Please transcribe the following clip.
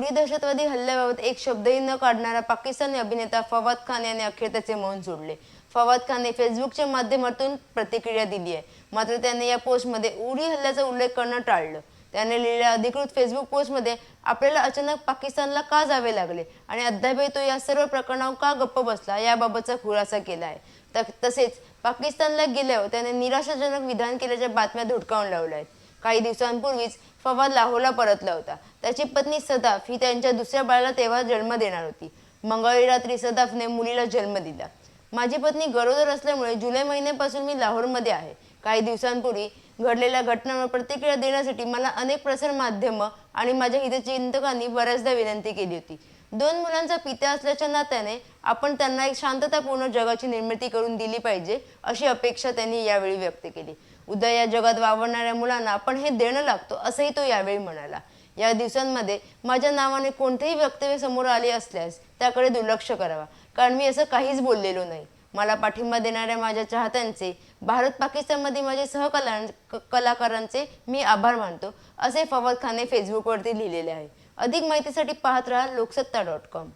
उरी दहशतवादी हल्ल्याबाबत एक शब्दही न काढणारा पाकिस्तानी अभिनेता फवाद खान याने अखेर त्याचे मौन सोडले फवाद खानने फेसबुकच्या माध्यमातून प्रतिक्रिया दिली आहे. मात्र त्याने या पोस्टमध्ये उरी हल्ल्याचा उल्लेख करणं टाळलं. त्याने लिहिलेल्या अधिकृत फेसबुक पोस्टमध्ये आपल्याला अचानक पाकिस्तानला का जावे लागले? आणि अद्यापही तो या सर्व प्रकरणावर का गप्प बसला? याबाबतचा खुलासा केला आहे. त- तसेच पाकिस्तानला गेल्यावर त्याने निराशाजनक विधान केल्याच्या बातम्या धुडकावून लावल्या आहेत. काही दिवसांपूर्वीच फवाद लाहोरला परतला होता. त्याची पत्नी सदाफ ही त्यांच्या दुसऱ्या बाळाला तेव्हा जन्म देणार होती. मंगळवारी रात्री सदाफने मुलीला जन्म दिला. माझी पत्नी गरोदर असल्यामुळे जुलै महिन्यापासून मी लाहोरमध्ये आहे. काही दिवसांपूर्वी घडलेल्या घटनांवर प्रतिक्रिया देण्यासाठी मला अनेक प्रसार माध्यमं आणि माझ्या हितचिंतकांनी बऱ्याचदा विनंती केली होती. दोन मुलांचा पिता असल्याच्या नात्याने आपण त्यांना एक शांततापूर्ण जगाची निर्मिती करून दिली पाहिजे अशी अपेक्षा त्यांनी यावेळी व्यक्त केली. उद्या या जगात वावरणाऱ्या मुलांना आपण हे देणं लागतो असंही तो यावेळी म्हणाला. या दिवसांमध्ये माझ्या नावाने कोणतेही वक्तव्य समोर आले असल्यास त्याकडे दुर्लक्ष करावा. कारण मी असं काहीच बोललेलो नाही. मला पाठिंबा देणाऱ्या माझ्या चाहत्यांचे भारत पाकिस्तानमध्ये माझे सहकला कलाकारांचे मी आभार मानतो असे फवाद खानने फेसबुकवरती लिहिलेले आहे. अधिक माहितीसाठी पाहत राहा लोकसत्ता डॉट कॉम